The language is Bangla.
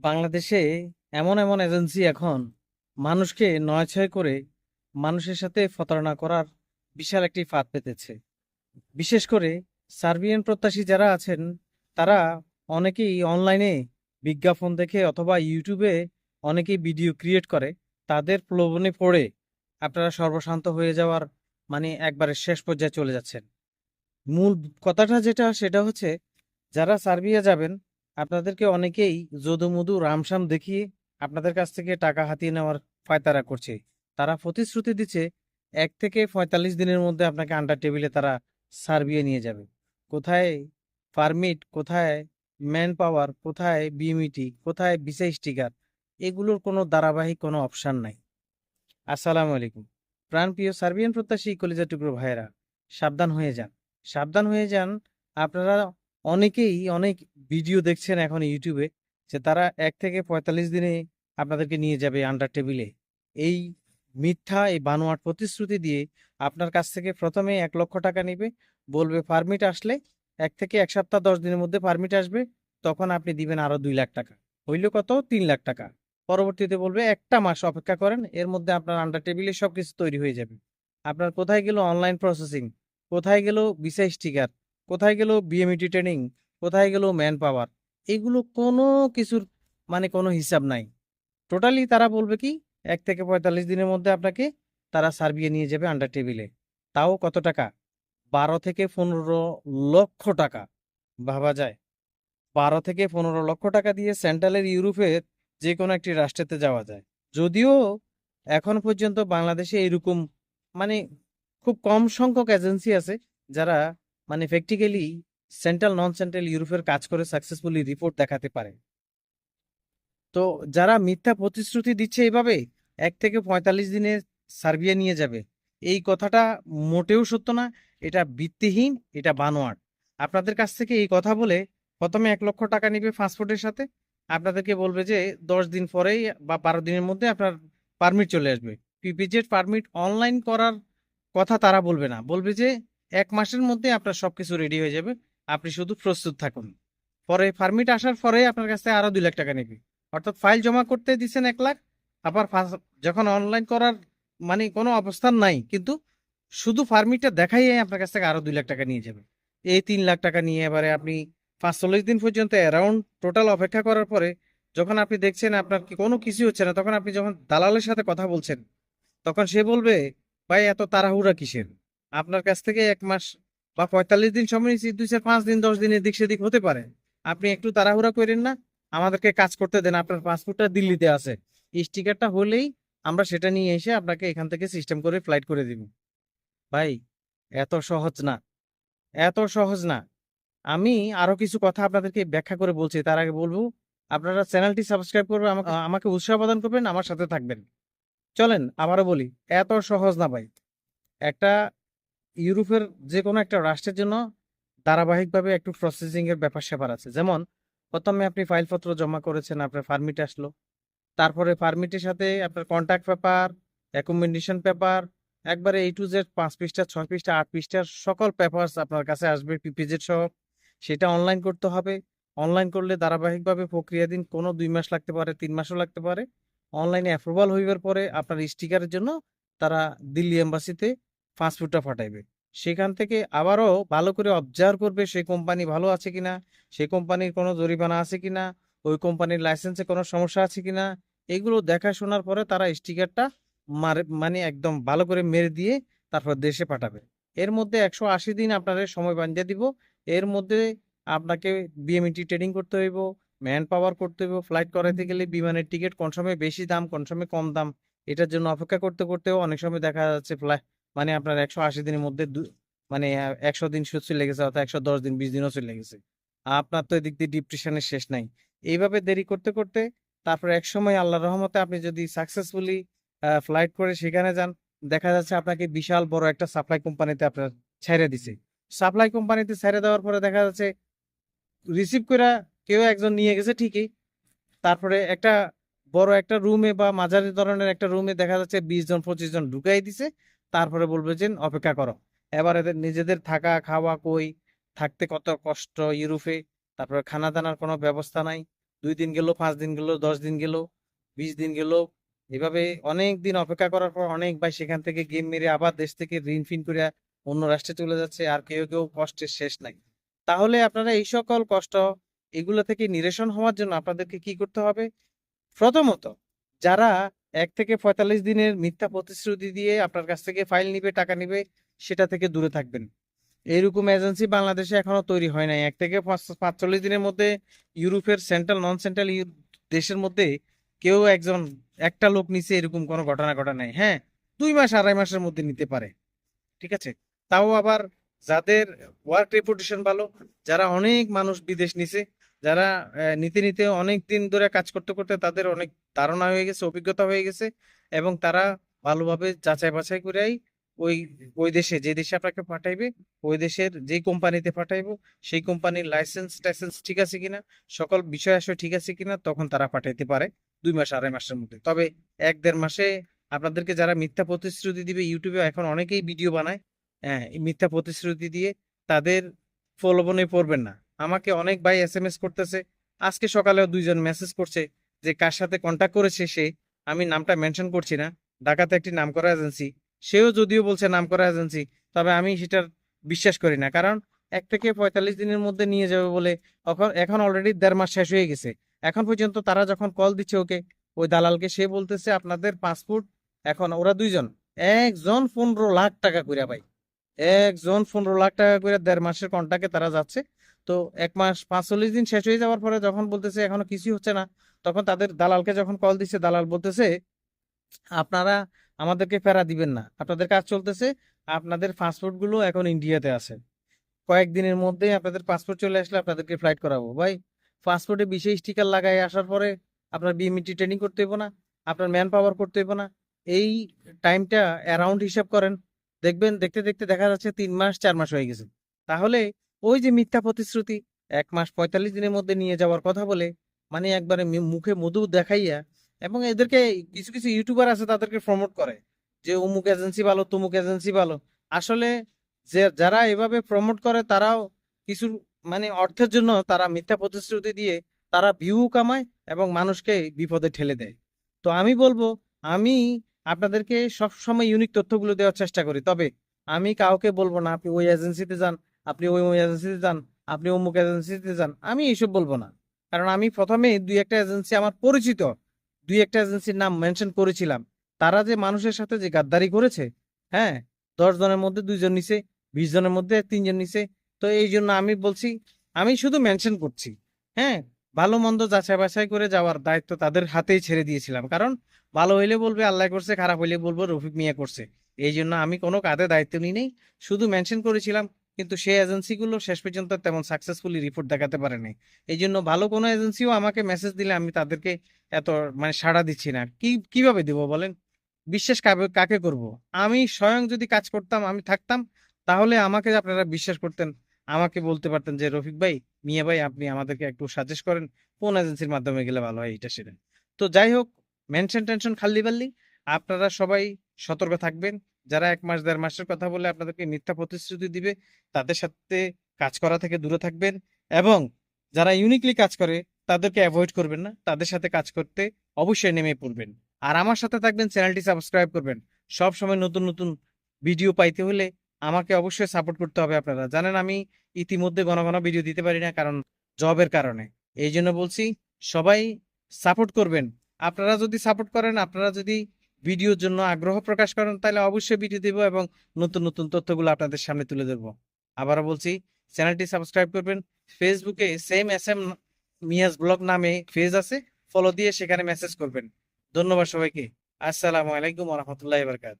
বাংলাদেশে এমন এমন এজেন্সি এখন মানুষকে নয়-ছয় করে মানুষের সাথে প্রতারণা করার বিশাল একটি ফাঁদ পেতেছে। বিশেষ করে সার্বিয়ান প্রত্যাশী যারা আছেন, তারা অনেকেই অনলাইনে বিজ্ঞাপন দেখে অথবা ইউটিউবে অনেকেই ভিডিও ক্রিয়েট করে, তাদের প্রলোভনে পড়ে আপনারা সর্বশান্ত হয়ে যাওয়ার মানে একবারে শেষ পর্যায়ে চলে যাচ্ছেন। মূল কথাটা যেটা, সেটা হচ্ছে যারা সার্বিয়া যাবেন আপনাদেরকে অনেকেই যদুমধু রামসাম দেখিয়ে আপনাদের কাছ থেকে টাকা হাতিয়ে নেওয়ার পায়তারা করছে। তারা প্রতিশ্রুতি দিচ্ছে, এক থেকে পঁয়তাল্লিশ দিনের মধ্যে আপনাকে আন্ডার টেবিলে তারা সার্বিয়া নিয়ে যাবে। কোথায় পারমিট কোথায় ম্যান পাওয়ার কোথায় বিএমইটি কোথায় ভিসা স্টিকার এগুলোর কোনো ধারাবাহিক কোনো অপশান নাই। আসসালামু আলাইকুম। প্রাণপ্রিয় সার্বিয়ান প্রত্যাশী কলিজা টুকরো ভাইয়েরা, সাবধান হয়ে যান। সাবধান হয়ে যান, আপনারা অনেকেই অনেক ভিডিও দেখছেন এখন ইউটিউবে যে তারা এক থেকে পঁয়তাল্লিশ দিনে আপনাদেরকে নিয়ে যাবে আন্ডার টেবিলে এই মিথ্যা, এই বানোয়াট প্রতিশ্রুতি দিয়ে আপনার কাছ থেকে প্রথমে এক লক্ষ টাকা নেবে, বলবে পারমিট আসলে, এক থেকে এক সপ্তাহ দশ দিনের মধ্যে পারমিট আসবে, তখন আপনি দিবেন আরও দুই লাখ টাকা। হইল কত? তিন লাখ টাকা। পরবর্তীতে বলবে একটা মাস অপেক্ষা করেন, এর মধ্যে আপনার আন্ডার টেবিলে সব কিছু তৈরি হয়ে যাবে। আপনার কোথায় গেল অনলাইন প্রসেসিং কোথায় গেল ভিসা স্টিকার কোথায় গেল বিএমইটি ট্রেনিং কোথায় গেল ম্যান পাওয়ার এগুলো কোনো কিছুর মানে কোনো হিসাব নাই। টোটালি তারা বলবে কি, এক থেকে পঁয়তাল্লিশ দিনের মধ্যে আপনাকে তারা সার্বিয়া নিয়ে যাবে আন্ডার টেবিলে তাও কত টাকা? বারো থেকে পনেরো লক্ষ টাকা, ভাবা যায়। বারো থেকে পনেরো লক্ষ টাকা দিয়ে সেন্ট্রালের ইউরোপের যে কোনো একটি রাষ্ট্রেতে যাওয়া যায়। যদিও এখন পর্যন্ত বাংলাদেশে এরকম মানে খুব কম সংখ্যক এজেন্সি আছে যারা মানে প্র্যাকটিক্যালি সেন্ট্রাল নন সেন্ট্রাল ইউরোপের কাজ করে সাকসেসফুলি রিপোর্ট দেখাতে পারে। তো যারা মিথ্যা প্রতিশ্রুতি দিচ্ছে এইভাবে এক থেকে পঁয়তাল্লিশ দিনে সার্বিয়া নিয়ে যাবে। এই কথাটা মোটেও সত্য না, এটা ভিত্তিহীন, এটা বানোয়াট। আপনাদের কাছ থেকে এই কথা বলে প্রথমে এক লক্ষ টাকা নিবে পাসপোর্টের সাথে। আপনাদেরকে বলবে যে দশ দিন পরেই বা বারো দিনের মধ্যে আপনার পারমিট চলে আসবে। পিপিজেড পারমিট অনলাইন করার কথা তারা বলবে না। বলবে যে এক মাসের মধ্যে আপনার সবকিছু রেডি হয়ে যাবে। আপনি শুধু প্রস্তুত থাকুন। পরে পারমিট আসার পরে আপনার কাছ থেকে আরও দুই লাখ টাকা নেবে। অর্থাৎ ফাইল জমা করতে দিচ্ছেন এক লাখ। আবার যখন অনলাইন করার মানে কোনো অবস্থান নাই, কিন্তু শুধু ফার্মিটটা দেখাই আপনার কাছ থেকে আরও দুই লাখ টাকা নিয়ে যাবে। এই তিন লাখ টাকা নিয়ে এবারে আপনি পাঁচচল্লিশ দিন পর্যন্ত অ্যারাউন্ড টোটাল অপেক্ষা করার পরে যখন আপনি দেখছেন আপনার কি কোনো কিছু হচ্ছে না, তখন আপনি যখন দালালের সাথে কথা বলছেন, তখন সে বলবে, ভাই, এত তাড়াহুড়া কিসের? আপনার কাছ থেকে এক মাস বা পঁয়তাল্লিশ দিন সময় নিচ্ছি দুই চার পাঁচ দিন, দশ দিনের দিক সেদিক হতে পারে। আপনি একটু তাড়াহুড়া করেন না, আমাদেরকে কাজ করতে দেন। আপনার পাসপোর্টটা দিল্লিতে আছে। স্টিকারটা হলেই আমরা সেটা নিয়ে এসে আপনাকে এখান থেকে সিস্টেম করে ফ্লাইট করে দিব। ভাই, এত সহজ না। এত সহজ না। আমি আরও কিছু কথা আপনাদেরকে ব্যাখ্যা করে বলছি। তার আগে বলব, আপনারা চ্যানেলটি সাবস্ক্রাইব করবেন, আমাকে আমাকে উৎসাহ প্রদান করবেন, আমার সাথে থাকবেন। চলেন, আবারও বলি, এত সহজ না ভাই। একটা ইউরোপের যে কোনো একটা রাষ্ট্রের জন্য ধারাবাহিকভাবে একটু প্রসেসিং এর ব্যাপার স্যাপার আছে। যেমন, প্রথমে আপনি ফাইলপত্র জমা করেছেন, আপনার পারমিট আসলো। তারপরে পারমিটের সাথে আপনার কন্ট্যাক্ট পেপার অ্যাকোমোডেশন পেপার একবারে এই টু জেড পাঁচ পৃষ্ঠা, ছয় পৃষ্ঠা, আট পৃষ্ঠার সকল পেপারস আপনার কাছে আসবে পিপিজেড সহ। সেটা অনলাইন করতে হবে। অনলাইন করলে ধারাবাহিকভাবে প্রক্রিয়াধীন কোনো দুই মাস লাগতে পারে, তিন মাসও লাগতে পারে। অনলাইনে অ্যাপ্রুভাল হইবার পরে আপনার স্টিকারের জন্য তারা দিল্লি এম্বাসিতে পাসপোর্টটা পাঠাইবে সেখান থেকে আবারও ভালো করে অবজার্ভ করবে সেই কোম্পানি ভালো আছে কিনা সেই কোম্পানির কোনো জরিমানা আছে কিনা, ওই কোম্পানির লাইসেন্সে কোনো সমস্যা আছে কিনা, এগুলো দেখাশোনার পরে তারা স্টিকারটা মারে মানে একদম ভালো করে মেরে দিয়ে তারপর দেশে পাঠাবে। এর মধ্যে একশো আশি দিন আপনাদের সময় বাঁধিয়ে দিব। এর মধ্যে আপনাকে বিএমইটি ট্রেডিং করতে হইব ম্যান পাওয়ার করতে হইব ফ্লাইট করাইতে গেলে বিমানের টিকিট কোন সময় বেশি দাম, কোন সময় কম দাম, এটার জন্য অপেক্ষা করতে করতেও অনেক সময় দেখা যাচ্ছে ফ্লাই মানে আপনার একশো আশি দিনের মধ্যে মানে একশো দিন শুধু চলে গেছে, অর্থাৎ একশো দশ দিন, বিশ দিনও চলে গেছে। আপনার তো এদিক দিয়ে ডিপ্রেশনের শেষ নাই। এইভাবে দেরি করতে করতে তারপর এক সময় আল্লাহর রহমতে আপনি যদি সাকসেসফুলি ফ্লাইট করে সেখানে যান, দেখা যাচ্ছে আপনাকে বিশাল বড় একটা সাপ্লাই কোম্পানিতে আপনার ছেড়ে দিছে। সাপ্লাই কোম্পানিতে ছেড়ে দেওয়ার পরে দেখা যাচ্ছে রিসিভ করে কেউ একজন নিয়ে গেছে ঠিকই। তারপরে একটা বড় একটা রুমে বা মাঝারি ধরনের একটা রুমে দেখা যাচ্ছে বিশ জন, পঁচিশ জন ঢুকাই দিছে। তারপরে বলবে যে, অপেক্ষা করো। এবার এদের নিজেদের থাকা, খাওয়া, কই, থাকতে কত কষ্ট ইউরোপে, তারপরে খানা দানার কোনো ব্যবস্থা নাই। দুই দিন গেল, পাঁচ দিন গেল, দশ দিন গেল, বিশ দিন গেল। এভাবে অনেক দিন অপেক্ষা করার পর অনেক ভাই সেখান থেকে গেম মেরে আবার দেশ থেকে ঋণ ফিন করে অন্য রাষ্ট্রে চলে যাচ্ছে আর কেউ কেউ কষ্টের শেষ নাই। তাহলে আপনারা এই সকল কষ্ট, এগুলো থেকে নিরসন হওয়ার জন্য আপনাদেরকে কি করতে হবে? প্রথমত, যারা এক থেকে পঁয়তাল্লিশ দিনের মিথ্যা প্রতিশ্রুতি দিয়ে আপনার কাছ থেকে ফাইল নিবে, টাকা নিবে, সেটা থেকে দূরে থাকবেন। এইরকম এজেন্সি বাংলাদেশে এখনও তৈরি হয় নাই। এক থেকে পাঁচচল্লিশ দিনের মধ্যে ইউরোপের সেন্ট্রাল নন সেন্ট্রাল দেশের মধ্যে কেউ একজন, একটা লোক নিচে এরকম কোনো ঘটনা ঘটা নাই। হ্যাঁ দুই মাস, আড়াই মাসের মধ্যে নিতে পারে। ঠিক আছে? তাও আবার যাদের ওয়ার্ক রেপুটেশন ভালো, যারা অনেক মানুষ বিদেশ নিছে যারা নিতে নিতে অনেক দিন ধরে কাজ করতে করতে তাদের অনেক ধারণা হয়ে গেছে, অভিজ্ঞতা হয়ে গেছে এবং তারা ভালোভাবে যাচাই বাছাই করেই ওই ওই দেশে, যে দেশে আপনাকে পাঠাইবে, ওই দেশের যে কোম্পানিতে পাঠাইবো, সেই কোম্পানির লাইসেন্স টাইসেন্স ঠিক আছে কিনা, সকল বিষয় আসলে ঠিক আছে কিনা তখন তারা পাঠাইতে পারে দুই মাস, আড়াই মাসের মধ্যে। তবে এক দেড় মাসে আপনাদেরকে যারা মিথ্যা প্রতিশ্রুতি দিবে, ইউটিউবে এখন অনেকেই ভিডিও বানায় হ্যাঁ মিথ্যা প্রতিশ্রুতি দিয়ে তাদের প্রলোভনে পড়বেন না। আমাকে অনেক ভাই এস এম এস করতেছে, আজকে সকালেও দুইজন মেসেজ করছে যে কার সাথে কন্ট্যাক্ট করেছে সে, আমি নামটা মেনশন করছি না, ঢাকাতে একটি নামকরা এজেন্সি সেও যদিও বলছে নামকরা এজেন্সি তবে আমি সেটার বিশ্বাস করি না, কারণ এক থেকে পঁয়তাল্লিশ দিনের মধ্যে নিয়ে যাবে বলে এখন অলরেডি দেড় মাস শেষ হয়ে গেছে। এখন পর্যন্ত তারা যখন কল দিচ্ছে ওকে, ওই দালালকে সে বলতেছে আপনাদের পাসপোর্ট এখন ওরা দুইজন, একজন পনেরো লাখ টাকা কইরা ভাই, একজন পনেরো লাখ টাকা করে দেড় মাসের কন্ট্রাক্টে তারা যাচ্ছে তো এক মাস পাঁচচল্লিশ দিন শেষ হয়ে যাওয়ার পরে যখন বলতেছে, এখনও কিছুই হচ্ছে না, তখন তাদের দালালকে যখন কল দিচ্ছে দালাল বলতেছে, আপনারা আমাদেরকে ফেরা দিবেন না। আপনাদের কাজ চলতেছে, আপনাদের পাসপোর্টগুলো এখন ইন্ডিয়াতে আছে। কয়েকদিনের মধ্যেই আপনাদের পাসপোর্ট চলে আসলে আপনাদেরকে ফ্লাইট করাবো। ভাই পাসপোর্টে বিশেষ স্টিকার লাগাই আসার পরে আপনার বিএমইটি ট্রেনিং করতে হইব না, আপনার ম্যান পাওয়ার করতে হইব না। এই টাইমটা অ্যারাউন্ড হিসাব করেন। দেখবেন, দেখতে দেখতে দেখা যাচ্ছে তিন মাস, চার মাস হয়ে গেছে। তাহলে ওই যে মিথ্যা প্রতিশ্রুতি, এক মাস পঁয়তাল্লিশ দিনের মধ্যে নিয়ে যাওয়ার কথা বলে মানে একবারে মুখে মধু দেখাইয়া এবং এদেরকে কিছু কিছু ইউটিউবার আছে তাদেরকে প্রমোট করে, যে অমুক এজেন্সি ভালো, তমুক এজেন্সি ভালো। আসলে যে, যারা এভাবে প্রমোট করে তারাও কিছু মানে অর্থের জন্য তারা মিথ্যা প্রতিশ্রুতি দিয়ে তারা ভিউ কামায় এবং মানুষকে বিপদে ঠেলে দেয়। তো আমি বলব, আমি আপনাদেরকে সব সময় ইউনিক তথ্যগুলো দেওয়ার চেষ্টা করি। তবে আমি কাউকে বলব না, আপনি ওই এজেন্সিতে যান আপনি ওই এজেন্সিতে যান, আপনি অমুক এজেন্সিতে যান, আমি এইসব বলব না। কারণ আমি প্রথমে দুই একটা এজেন্সি আমার পরিচিত, দুই একটা এজেন্সির নাম মেনশন করেছিলাম। তারা যে মানুষের সাথে যে গাদ্দারি করেছে হ্যাঁ দশ জনের মধ্যে দুইজন নিছে, বিশ জনের মধ্যে তিনজন নিছে, তো এই জন্য আমি বলছি, আমি শুধু মেনশন করছি হ্যাঁ ভালো মন্দ যাচাই বাছাই করে যাওয়ার দায়িত্ব তাদের হাতেই ছেড়ে দিয়েছিলাম। কারণ ভালো হইলে বলবে, আল্লাহ করছে, খারাপ হইলে বলব, রফিক মিয়া করছে। এই জন্য আমি কোনো কাঁধে দায়িত্ব নিই নেই, শুধু মেনশন করেছিলাম কিন্তু সেই এজেন্সিগুলো শেষ পর্যন্ত তেমন সাকসেসফুলি রিপোর্ট দেখাতে পারেনি। এই জন্য ভালো কোনো এজেন্সিও আমাকে মেসেজ দিলে আমি তাদেরকে এত মানে সাড়া দিচ্ছি না। কি, কীভাবে দেবো বলেন? বিশ্বাস কাকে করব? আমি স্বয়ং যদি কাজ করতাম, আমি থাকতাম, তাহলে আমাকে আপনারা বিশ্বাস করতেন, আমাকে বলতে পারতেন যে, রফিক ভাই, মিয়া ভাই, আপনি আমাদেরকে একটু সাজেস্ট করেন, কোন এজেন্সির মাধ্যমে গেলে ভালো হয় এটা সেটা। তো যাই হোক মেনশন টেনশন খাল্লি বাল্লি আপনারা সবাই সতর্ক থাকবেন। যারা এক মাস, দেড় মাসের কথা বলে আপনাদেরকে মিথ্যা প্রতিশ্রুতি দিবে, তাদের সাথে কাজ করা থেকে দূরে থাকবেন এবং যারা ইউনিকলি কাজ করে, তাদেরকে অ্যাভয়েড করবেন না। তাদের সাথে কাজ করতে অবশ্যই নেমে পড়বেন। আর আমার সাথে থাকবেন, চ্যানেলটি সাবস্ক্রাইব করবেন। সব সময় নতুন নতুন ভিডিও পাইতে হলে আমাকে অবশ্যই সাপোর্ট করতে হবে আপনারা। জানেন আমি ইতিমধ্যে ঘন ঘন ভিডিও দিতে পারি না কারণ জবের কারণে। এই জন্য বলছি, সবাই সাপোর্ট করবেন। আপনারা যদি সাপোর্ট করেন, আপনারা যদি ভিডিওর জন্য আগ্রহ প্রকাশ করেন, তাহলে অবশ্যই ভিডিও দেব এবং নতুন নতুন তথ্যগুলো আপনাদের সামনে তুলে ধরবো। আবারও বলছি, চ্যানেলটি সাবস্ক্রাইব করবেন। ফেসবুকে same S M Miaz blog নামে পেজ আছে ফলো দিয়ে সেখানে মেসেজ করবেন। ধন্যবাদ সবাইকে। আসসালামু আলাইকুম রহমতুল্লাহ বারকাত